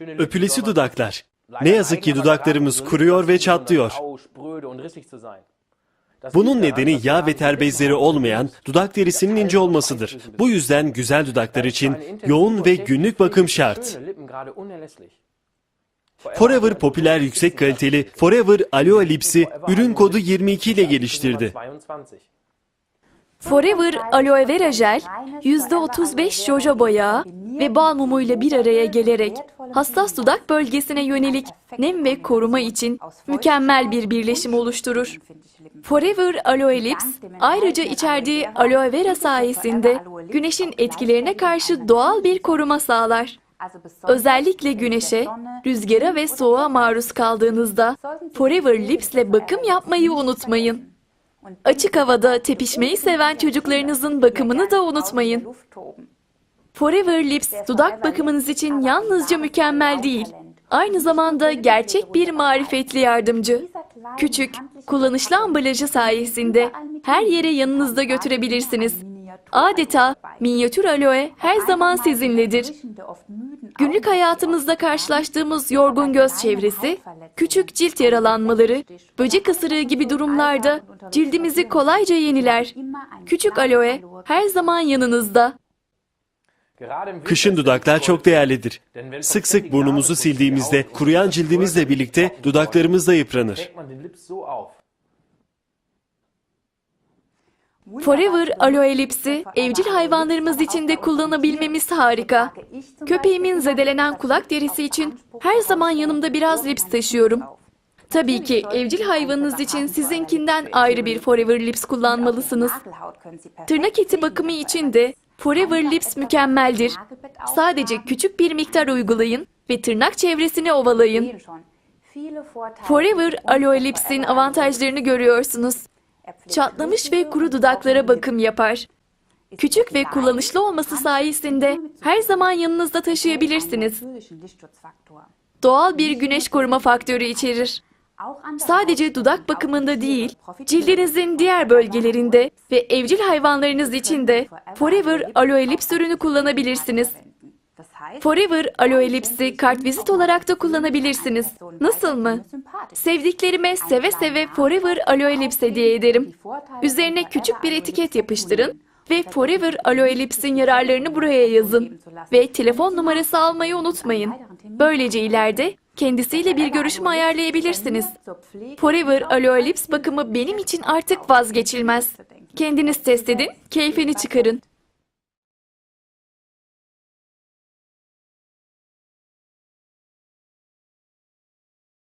Öpülesi dudaklar. Ne yazık ki dudaklarımız kuruyor ve çatlıyor. Bunun nedeni yağ ve ter bezleri olmayan dudak derisinin ince olmasıdır. Bu yüzden güzel dudaklar için yoğun ve günlük bakım şart. Forever popüler yüksek kaliteli Forever Aloe Lips'i ürün kodu 22 ile geliştirdi. Forever Aloe Vera Jel, %35 jojoba yağı ve bal mumuyla bir araya gelerek hassas dudak bölgesine yönelik nem ve koruma için mükemmel bir birleşim oluşturur. Forever Aloe Lips ayrıca içerdiği aloe vera sayesinde güneşin etkilerine karşı doğal bir koruma sağlar. Özellikle güneşe, rüzgara ve soğuğa maruz kaldığınızda Forever Lips ile bakım yapmayı unutmayın. Açık havada tepişmeyi seven çocuklarınızın bakımını da unutmayın. Forever Lips dudak bakımınız için yalnızca mükemmel değil, aynı zamanda gerçek bir marifetli yardımcı. Küçük, kullanışlı ambalajı sayesinde her yere yanınızda götürebilirsiniz. Adeta minyatür aloe her zaman sizinledir. Günlük hayatımızda karşılaştığımız yorgun göz çevresi, küçük cilt yaralanmaları, böcek ısırığı gibi durumlarda cildimizi kolayca yeniler. Küçük aloe her zaman yanınızda. Kışın dudaklar çok değerlidir. Sık sık burnumuzu sildiğimizde kuruyan cildimizle birlikte dudaklarımız da yıpranır. Forever Aloe Lips'i evcil hayvanlarımız için de kullanabilmemiz harika. Köpeğimin zedelenen kulak derisi için her zaman yanımda biraz lips taşıyorum. Tabii ki evcil hayvanınız için sizinkinden ayrı bir Forever Lips kullanmalısınız. Tırnak eti bakımı için de Forever Lips mükemmeldir. Sadece küçük bir miktar uygulayın ve tırnak çevresini ovalayın. Forever Aloe Lips'in avantajlarını görüyorsunuz. Çatlamış ve kuru dudaklara bakım yapar. Küçük ve kullanışlı olması sayesinde her zaman yanınızda taşıyabilirsiniz. Doğal bir güneş koruma faktörü içerir. Sadece dudak bakımında değil, cildinizin diğer bölgelerinde ve evcil hayvanlarınız için de Forever Aloe Lips ürünü kullanabilirsiniz. Forever Aloe Lips'i kartvizit olarak da kullanabilirsiniz. Nasıl mı? Sevdiklerime seve seve Forever Aloe Lips hediye ederim. Üzerine küçük bir etiket yapıştırın ve Forever Aloe Lips'in yararlarını buraya yazın. Ve telefon numarası almayı unutmayın. Böylece ileride kendisiyle bir görüşme ayarlayabilirsiniz. Forever Aloe Lips bakımı benim için artık vazgeçilmez. Kendiniz test edin, keyfini çıkarın.